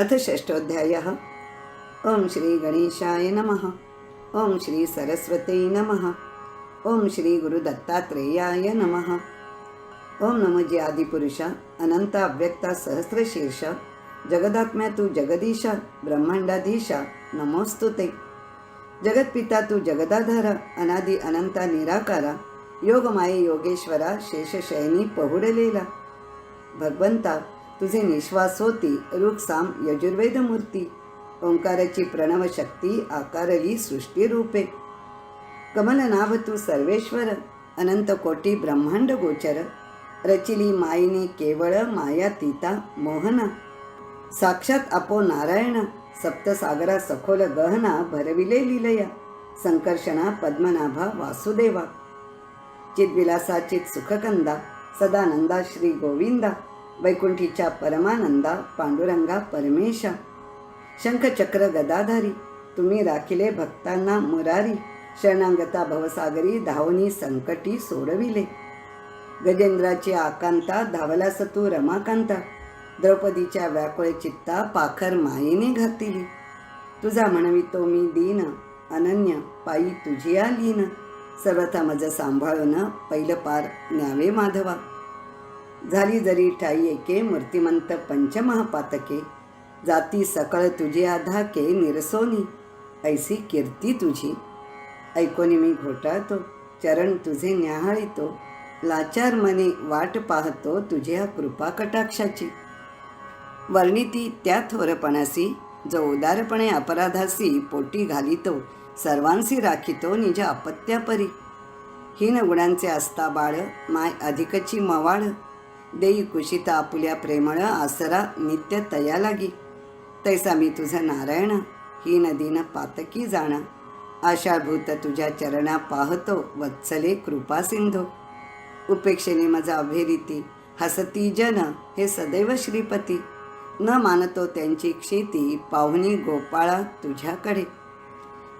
अथ षष्ठोऽध्यायः। ॐ श्रीगणेशाय नमः। ॐ श्रीसरस्वते नमः। ॐ श्रीगुरुदत्तात्रेयाय नमः नमो। जे आदिपुरुषा अनंत अव्यक्ता सहस्रशीर्ष जगदात्म्या तू जगदीशा ब्रह्मांडाधीशा नमोस्तु ते। जगत्पिता तू जगदाधारा, अनादि अनंता निराकारा, योगमाये योगेश्वरा, शेषशयनी पहुडलेला। भगवंता तुझे निश्वास होती रुक्साम यजुर्वेद मूर्ती ओंकाराची प्रणव शक्ती आकारली सृष्टी रूपे कमलनाभ तू सर्वेश्वर अनंत कोटी ब्रह्मांड गोचर. रचिली माईने केवळ माया तीता मोहना. साक्षात अपो नारायण सप्तसागरा सखोल गहना भरविले लिलया. संकर्षणा पद्मनाभा वासुदेवा. चिद्विलासा चित सुखकंदा सदानंदा श्री गोविंदा. वैकुंठीच्या परमानंदा पांडुरंगा परमेशा शंखचक्र गदाधारी तुम्ही राखिले भक्तांना मुरारी शरणांगता भवसागरी धावनी संकटी सोडविले. गजेंद्राची आकांता धावला सतू रमाकांता द्रौपदीच्या व्याकुळे चित्ता पाखर मायेने घातिली. तुझा म्हणवितो मी दीन अनन्य पायी तुझी लीन सर्वथा मज सांभाळून पहिलं पार न्यावे माधवा. झाली जरी ठाई एके मूर्तिमंत पंचमहापातके. जाती सकळ तुझी आधाके निरसोनी. ऐसी कीर्ती तुझी. ऐकोनी मी घोटाळतो चरण तुझे न्याहाळीतो. लाचार मने वाट पाहतो तुझ्या कृपा कटाक्षाची. वर्णिती त्या थोरपणासी जो उदारपणे अपराधासी पोटी घालितो सर्वांशी राखितो निज अपत्यापरी हीन गुणांचे असता बाळ माय अधिकची मवाळ. देई कुशिता आपुल्या प्रेमळ आसरा नित्य तया लागी. तैसा मी तुझं नारायण ही नदीनं पातकी जाण. आशाभूत तुझ्या चरणा पाहतो वत्सले कृपा सिंधू. उपेक्षेने माझा अभेरिती हसती जन हे सदैव श्रीपती. न मानतो त्यांची क्षिती पाहुणी गोपाळा तुझ्याकडे.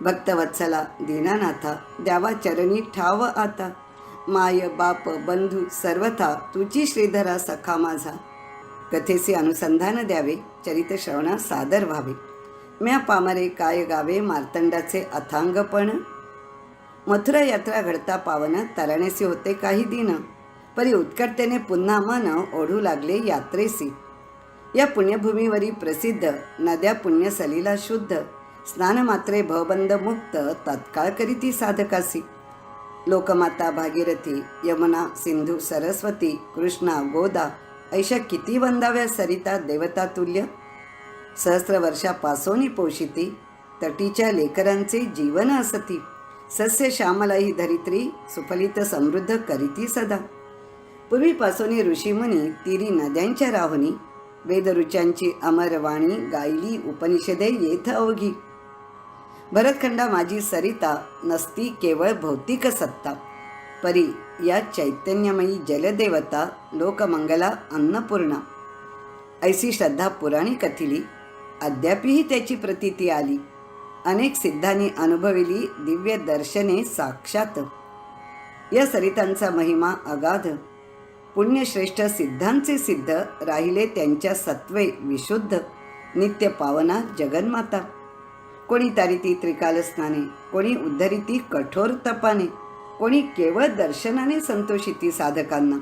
भक्तवत्सला दीनानाथा द्यावा चरणी ठाव आता. माय बाप बंधू सर्वथा तुझी श्रीधरा सखा माझा. कथेचे अनुसंधान द्यावे चरित श्रवणा सादर व्हावे. म्या पामरे काय गावे मार्तंडाचे अथांगपण मथुरा यात्रा घडता पावन तरणेसी होते काही दिन. परी उत्कटतेने पुन्हा मन ओढू लागले यात्रेसी. या पुण्यभूमीवरी प्रसिद्ध नद्या पुण्य सलीला शुद्ध. स्नानमात्रे भवबंद मुक्त तत्काळ करीती साधकासी. लोकमाता भागीरथी यमुना सिंधू सरस्वती कृष्णा गोदा ऐशा किती वंदाव्या सरिता देवता तुल्य? सहस्र वर्षापासोनी पोषिती तटीच्या लेकरांचे जीवन असती. सस्य श्यामला ही धरित्री सुफलित समृद्ध करीती सदा. पूर्वीपासोनी ऋषीमुनी तिरी नद्यांच्या राहुनी वेदरुचांची अमरवाणी गायली उपनिषदे येथ अवघी. भरतखंडा माझी सरिता नसती केवळ भौतिक सत्ता. परी या चैतन्यमयी जलदेवता लोकमंगला अन्नपूर्णा. ऐसी श्रद्धा पुराणी कथिली अद्यापही त्याची प्रतीती आली. अनेक सिद्धांनी अनुभविली दिव्य दर्शने साक्षात. या सरितांचा महिमा अगाध. पुण्यश्रेष्ठ सिद्धांचे सिद्ध राहिले त्यांच्या सत्वे विशुद्ध. नित्य पावना जगन्माता. कोणी तारिती त्रिकालस्नाने कोणी उद्धरिती कठोर तपाने कोणी केवळ दर्शनाने संतोषिती साधकांना.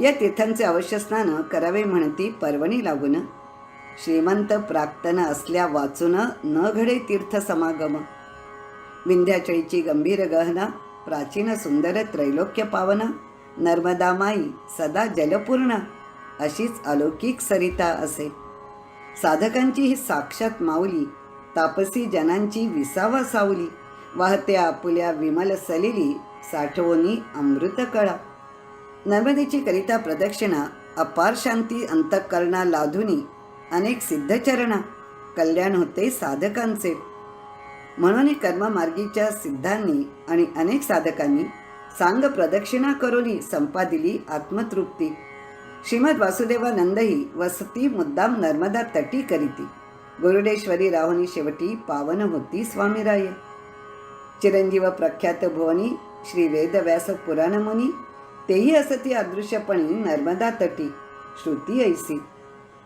या तीर्थांचे अवश्य स्नान करावे म्हणती पर्वणी लागून. श्रीमंत प्राक्तन असल्या वाचून न घडे तीर्थ समागम. विंध्याचळीची गंभीर गहना प्राचीन सुंदर त्रैलोक्य पावना नर्मदा माई सदा जलपूर्ण अशीच अलौकिक सरिता असे. साधकांची ही साक्षात माऊली तापसी जनांची विसावा सावली. वाहत्या आपुल्या विमल सलिली साठवणी अमृत कळा. नर्मदेची करिता प्रदक्षिणा अपार शांती अंतःकरणा लाधुनी अनेक सिद्धचरणा कल्याण होते साधकांचे. म्हणून कर्ममार्गीच्या सिद्धांनी आणि अनेक साधकांनी सांग प्रदक्षिणा करोली संपादिली आत्मतृप्ती. श्रीमद वासुदेवानंदही वसती मुद्दाम नर्मदा तटी करीती. गुरुडेश्वरी राहुनी शेवटी पावन होती स्वामीराय. चिरंजीव प्रख्यात भुवनी श्री वेदव्यास पुराणमुनी तेही असती अदृश्यपणी नर्मदा तटी श्रुती ऐसी.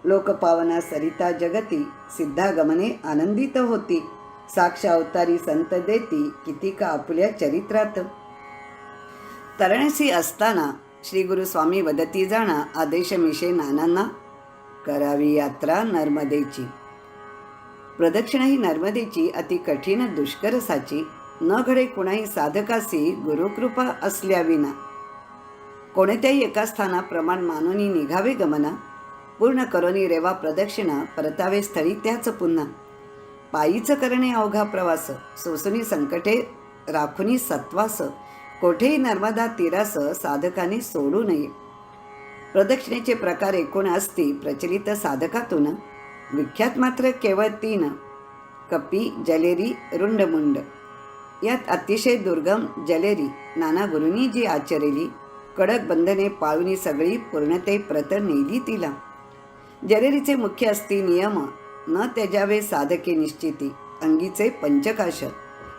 लोकपावना सरिता जगती सिद्धागमने आनंदित होती. साक्षावतारी संत देती किती का आपल्या चरित्रात. तरणसी असताना श्री गुरु स्वामी वदती जाणा आदेशमिषे नानांना करावी यात्रा नर्मदेची. प्रदक्षिणा ही नर्मदेची अति कठीण दुष्करसाची. न घडे कुणाही साधकासी गुरुकृपा असल्याविना. कोणत्याही एका स्थाना प्रमाण मानूनी निघावे गमना. पूर्ण करोनी रेवा प्रदक्षिणा परतावे स्थळी त्याच पुन्हा. पायीच करणे अवघा प्रवास सोसनी संकटे राखुनी सत्वास. कोठेही नर्मदा तीरास साधकाने सोडू नये. प्रदक्षिणेचे प्रकार एकूण असती प्रचलित साधकातून. विख्यात मात्र केवळ तीन कपी जलेरी रुंडमुंड. यात अतिशय दुर्गम जलेरी नाना गुरुनी जी आचरेली कडक बंधने पाळूनी सगळी पूर्णते प्रत नेली तिला. जलेरीचे मुख्य असती नियम न त्याजावे साधके निश्चिती अंगीचे पंचकाश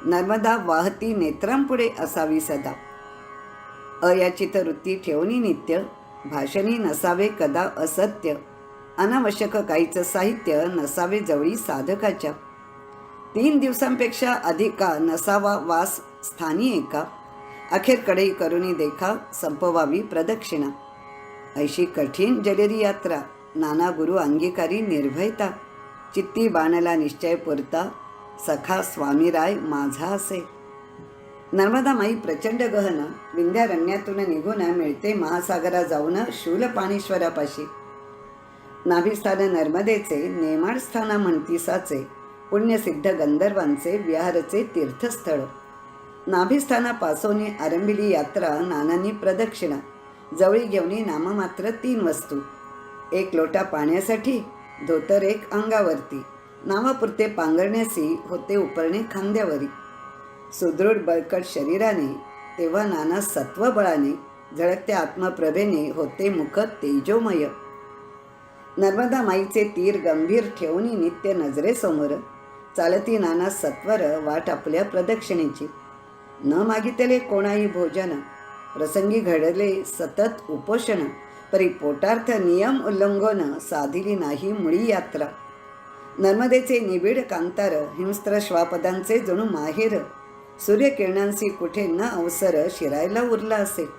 नर्मदा वाहती नेत्रांपुढे असावी सदा. अयाचित वृत्ती ठेवणी नित्य भाषणी नसावे कदा असत्य अनावश्यक काहीचं साहित्य नसावे जवळी साधकाच्या. तीन दिवसांपेक्षा अधिका नसावा वास स्थानी एका. अखेर कडई करुणी देखा संपवावी प्रदक्षिणा. ऐशी कठीण जलेरी यात्रा नाना गुरु अंगीकारी निर्भयता. चित्ती बाणला निश्चय पुरता सखा स्वामीराय माझा असे. नर्मदा माई प्रचंड गहन विंध्यारण्यातून निघून मिळते महासागरा जाऊन शूलपाणेश्वरापाशी. नाभिस्थान नर्मदेचे नेमाडस्थाना म्हणतीसाचे पुण्यसिद्ध गंधर्वांचे विहारचे तीर्थस्थळ. नाभिस्थानापासून आरंभिली यात्रा नानांनी प्रदक्षिणा. जवळी घेऊन नाममात्र तीन वस्तू. एक लोटा पाण्यासाठी धोतर एक अंगावरती. नावापुरते पांघरण्यासी होते उपरणे खांद्यावरी. सुदृढ बळकट शरीराने तेव्हा नाना सत्वबळाने झळकत्या आत्मप्रभेने होते मुख तेजोमय. नर्मदा माईचे तीर गंभीर ठेवून नित्य नजरेसमोर चालती नाना सत्वर वाट आपल्या प्रदक्षिणेची. न मागितले कोणाही भोजन. प्रसंगी घडले सतत उपोषण. परी पोटार्थ नियम उल्लंघन साधिली नाही मुळी यात्रा. नर्मदेचे निबिड कांतार हिंस्त्र श्वापदांचे जणू माहेर. सूर्यकिरणांशी कुठे न अवसर शिरायला उरला असे.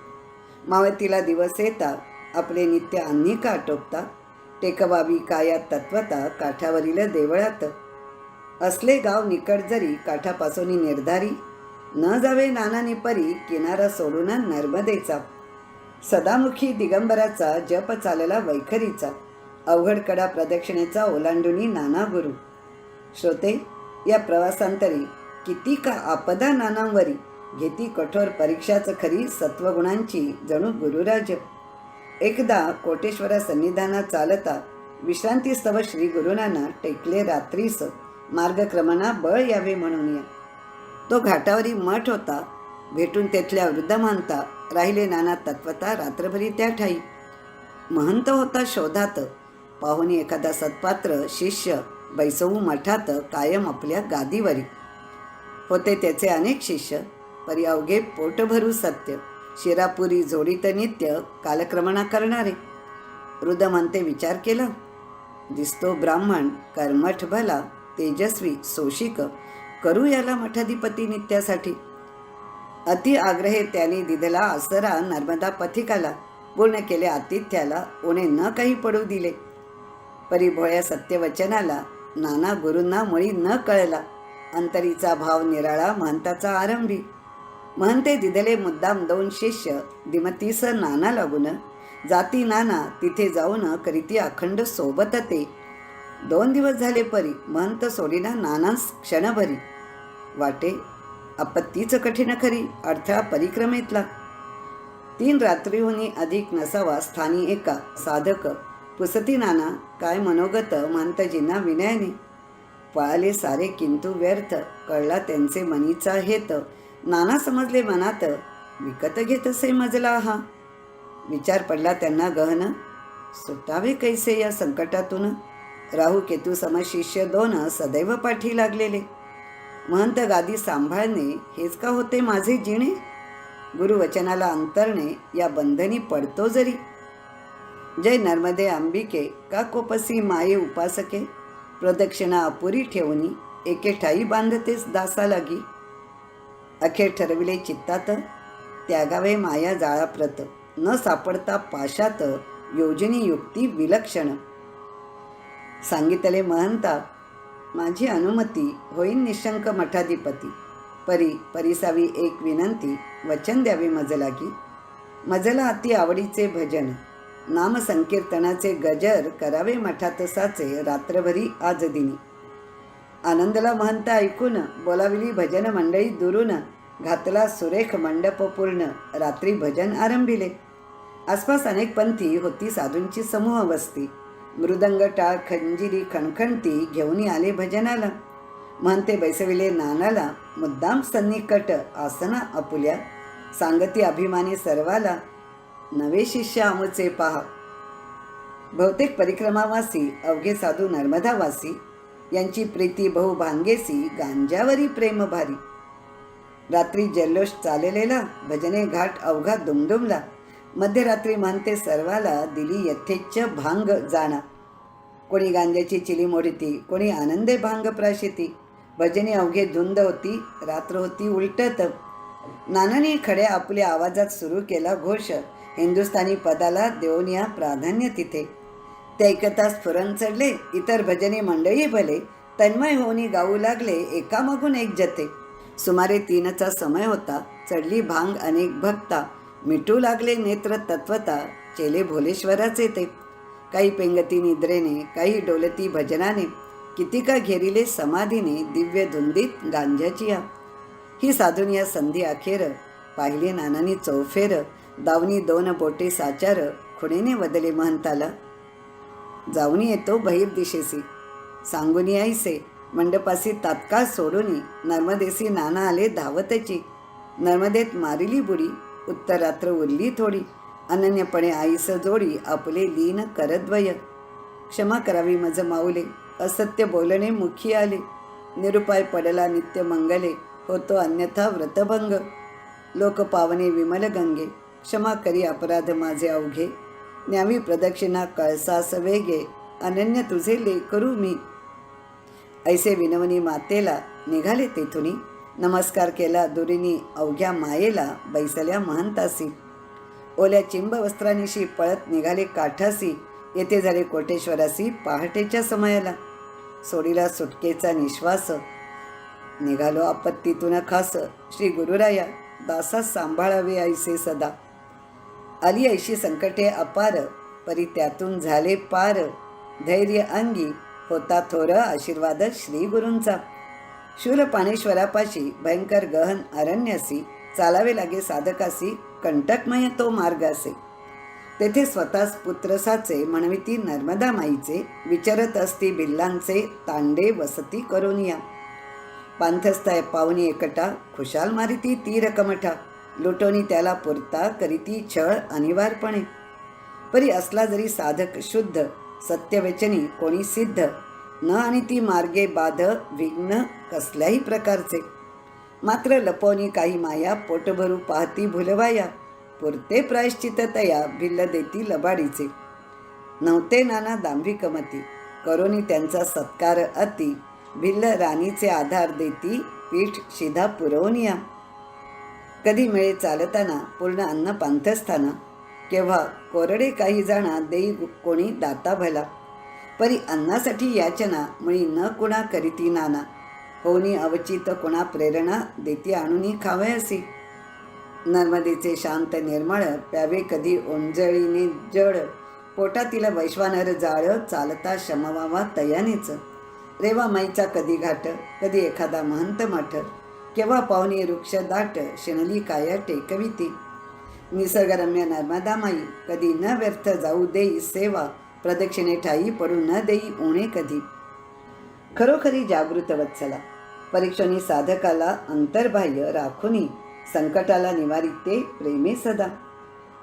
मावतीला दिवस येता आपले नित्य अन्निका आटोपता टेकबाबी काया तत्वता काठावरील देवळात. असले गाव निकट जरी काठापासून निर्धारी न जावे नानाने परी किनारा सोडून नर्मदेचा. सदामुखी दिगंबराचा जप चालला वैखरीचा अवघड कडा प्रदक्षिणेचा ओलांडुनी नाना गुरु. श्रोते या प्रवासांतरी किती का आपदा नानांवरी घेती कठोर परीक्षाच खरी सत्वगुणांची जणू गुरुराज एकदा कोटेश्वरा सन्निधानात चालता विश्रांतीस्तव श्री गुरुनाना टेकले रात्रीस मार्गक्रमणा बळ यावे म्हणून या. तो घाटावरी मठ होता. भेटून तेथल्या वृद्ध मानता राहिले नाना तत्वता रात्रभरी त्या ठाई. महंत होता शोधात. पाहुणी एखादा सत्पात्र शिष्य बैसवू मठात कायम आपल्या गादीवरी. होते त्याचे अनेक शिष्य. परी अवघे पोटभरू सत्य. शिरापुरी जोडीत नित्य कालक्रमणा करणारे. रुदमंते विचार केला. दिसतो ब्राह्मण कर्मठ भला तेजस्वी सोशिक करू याला मठाधिपती नित्यासाठी. अति आग्रहे त्याने दिदला आसरा नर्मदा पथिकाला. पूर्ण केले आतिथ्याला उणे न काही पडू दिले. परी भोळ्या सत्यवचनाला नाना गुरूंना मुळी न कळला. अंतरीचा भाव निराळा महंताचा आरंभी. म्हणते दिदले मुद्दाम दोन शिष्य दिमतीस नाना लागून. जाती नाना तिथे जाऊन करीती अखंड सोबत ते दोन दिवस झाले परी महंत सोडीना नानास क्षणभरी. वाटे आपत्तीच कठीण खरी अडथळा परिक्रमेतला. तीन रात्रीहूनही अधिक नसावा स्थानी एका साधक. पुसती नाना काय मनोगत महंतजींना विनयाने. पळाले सारे किंतु व्यर्थ कळला त्यांचे मनीचा हेत. नाना समजले मनात विकत घेत असे मजला हा. विचार पडला त्यांना गहन. सुटावे कैसे या संकटातून? राहू केतू समशिष्य दोन सदैव पाठी लागलेले. महंत गादी सांभाळणे हेच का होते माझे जिणे? गुरुवचनाला अंतरणे या बंधनी पडतो जरी. जय नर्मदे अंबिके का कोपसी माये उपासके? प्रदक्षिणा अपुरी ठेवणी एके ठाई बांधतेच दासा लागी. अखेर ठरविले चित्तात त्यागावे माया जाळाप्रत. न सापडता पाशात योजनी युक्ती विलक्षण. सांगितले महंता माझी अनुमती होईन निशंक मठाधिपती. परी परिसावी एक विनंती वचन द्यावे मजला की मजला अति आवडीचे भजन. नाम संकीर्तनाचे गजर करावे मठात साचे रात्रभरी आज दिनी. आनंदला महंत ऐकून बोलाविली भजन मंडळी दुरून घातला सुरेख मंडप पूर्ण रात्री भजन आरंभिले. आसपास अनेक पंथी होती साधूंची समूह वस्ती. मृदंग टाळ खंजिरी खणखणती घेऊन आले भजनाला. म्हणते बैसविले नानाला मुद्दाम सन्निकट आसना आपुल्या सांगती अभिमानी सर्वाला नवे शिष्य आमचे पहा. बहुतेक परिक्रमावासी अवघे साधू नर्मदावासी यांची प्रीती बहु भांगेसी गांजावरी प्रेम भारी. रात्री जल्लोष चाललेला भजने घाट अवघा दुमदुमला. मध्यरात्री म्हणते सर्वाला दिली यथेच्छ भांग जाणा. कोणी गांजाची चिली मोडती कोणी आनंदे भांग प्राशिती. भजने अवघे धुंद होती रात्र होती उलटत. नानाने खड्या आपल्या आवाजात सुरू केला घोष. हिंदुस्थानी पदाला देऊन या प्राधान्य तिथे. ते ऐकता स्फुरण चढले. इतर भजनी मंडळी भले. तन्मय होऊनी गाऊ लागले. एकामागून एक जते. सुमारे तीनचा समय होता. चढली भांग अनेक भक्ता. मिटू लागले नेत्र तत्वता. चेले भोलेश्वराचे ते काही पेंगती निद्रेने काही डोलती भजनाने. किती का घेरिले समाधीने दिव्य धुंदीत गांजाची या. ही साधून या संधी अखेर. पाहिले नानानी चौफेर. दावणी दोन बोटे साचार. खुणेने वदले महंताला. जाऊन येतो बहिर दिशेसी. सांगून यायसे मंडपासी तात्काळ सोडून नर्मदेसी नाना आले धावतची. नर्मदेत मारिली बुडी उत्तर रात्र उरली थोडी. अनन्यपणे आईस जोडी आपले लीन करद्वय क्षमा करावी मज माऊले असत्य बोलणे मुखी आले. निरुपाय पडला नित्य मंगले होतो अन्यथा व्रतभंग. लोक पावने विमल गंगे क्षमा करी अपराध माझे अवघे. न्यावी प्रदक्षिणा कळसा वेगे अनन्य तुझे लेकरू मी. ऐसे विनवनी मातेला निघाले तेथुनी. नमस्कार केला दुरीनी अवघ्या मायेला बैसल्या महंतासी. ओल्या चिंब वस्त्रानिशी पळत निघाले काठासी. येथे झाले कोटेश्वरासी पहाटेच्या समयाला. सोडीला सुटकेचा निश्वास. निघालो आपत्तीतून खास. श्री गुरुराया दासा सांभाळावे ऐसे सदा. आली ऐशी संकटे अपार परी त्यातून झाले पार. धैर्य अंगी होता थोर आशीर्वाद श्री गुरूंचा. शूर पाणेश्वरापाशी भयंकर गहन अरण्यासी चालावे लागे साधकासी कंटकमय तो मार्ग असे तेथे स्वतःच पुत्रसाचे म्हणविती नर्मदा माईचे विचारत असती बिल्लांचे तांडे वसती करून या पांथस्थाय पाहुणी एकटा खुशाल मारिती तीरकमठा लुटोनी त्याला पुरता करीती छळ अनिवार्यपणे. परी असला जरी साधक शुद्ध सत्यवेचनी कोणी सिद्ध न आणि ती मार्गे बाध विघ्न कसल्याही प्रकारचे. मात्र लपवणी काही माया पोटभरू पाहती भुलवाया पुरते प्रायश्चित तया भिल्ल देती लबाडीचे. नव्हते नाना दांभिकमती करोनी त्यांचा सत्कार अति भिल्ल राणीचे आधार देती पीठ शिधा पुरवनिया. कधी मिळे चालताना पूर्ण अन्न पांथस्थाना केव्हा कोरडे काही जाणा देई कोणी दाता भला. परी अन्नासाठी याचना मुळी न कुणा करीती नाना. होनी अवचित कुणा प्रेरणा देती आणूनही खावयासी नर्मदेचे शांत निर्मळ प्यावे कधी ओंजळीने जड. पोटातील वैश्वानर जाळ चालता शमवावा तयानेच. रेवा माईचा कधी घाट कधी एखादा महंत मठ. केव्हा पाहुणे वृक्ष दाट शिणली काय टेकविती निसर्गरम्य नर्मदा माई कधी न व्यर्थ जाऊ देई सेवा प्रदक्षिणे ठाई पडू न देई उणे कधी. खरोखरी जागृत वत्सला परीक्षणी साधकाला अंतर्बाह्य राखुनी संकटाला निवारिते प्रेमे सदा.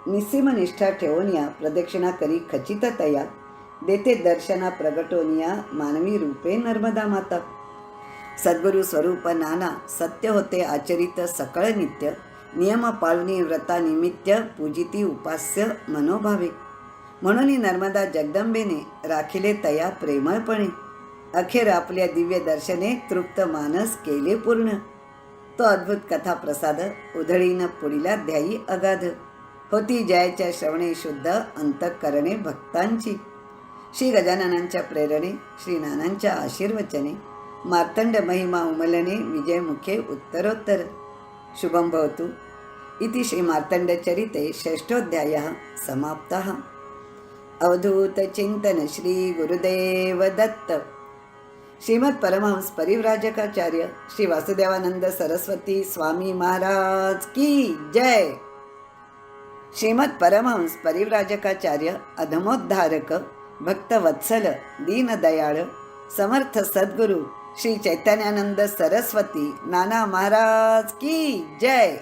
निस्सीम निष्ठा ठेवून प्रदक्षिणा करी खचित तया देते दर्शना प्रगटोनिया मानवी रूपे नर्मदा माता. सद्गुरु स्वरूप नाना सत्य होते आचरित सकळ नित्य नियम पाळणी व्रतानिमित्त पूजिती उपास्य मनोभावे. म्हणून नर्मदा जगदंबेने राखिले तया प्रेमळपणे. अखेर आपल्या दिव्य दर्शने तृप्त मानस केले पूर्ण. तो अद्भुत कथा प्रसाद उधळीनं पुढीला ध्यायी अगाध. होती जयाच्या श्रवणे शुद्ध अंतःकरणे भक्तांची. श्री गजाननांच्या प्रेरणे श्री नानांच्या आशीर्वचने मार्तंड महिमा उमलने विजयमुखे उत्तरोत्तर. शुभं भवतु. इति श्रीमार्तण्डचरिते षष्ठोऽध्यायः समाप्तः. अवधूतचिन्तन श्रीगुरुदेवदत्त गुरुदेव दत्त. परिव्राजकाचार्य श्री वासुदेवानंद सरस्वती स्वामी महाराज की जय. श्रीमद परमहंस परिव्राजकाचार्य अधमोद्धारक भक्तवत्सल दीनदयाळ समर्थ सद्गुरु श्री चैतन्यानंद सरस्वती नाना महाराज की जय.